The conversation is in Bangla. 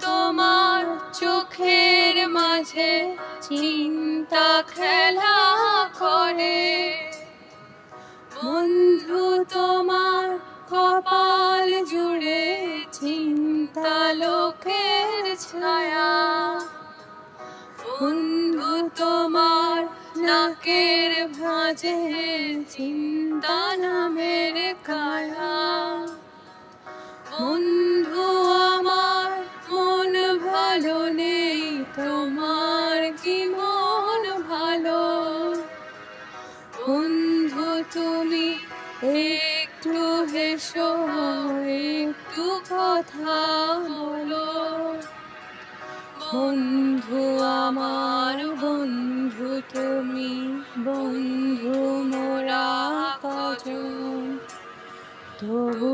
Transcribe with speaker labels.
Speaker 1: তোমার চোখের মাঝে চিন্তা খেলা করে। বন্ধু তোমার কপাল জুড়ে চিন্তা লোকের ছায়া। বন্ধু তোমার নাকের ভাঁজে চিন্তা তুমি একটু হেসো একটু কথা বলো। বন্ধু আমার বন্ধু তুমি বন্ধু মোরা কজন? তবু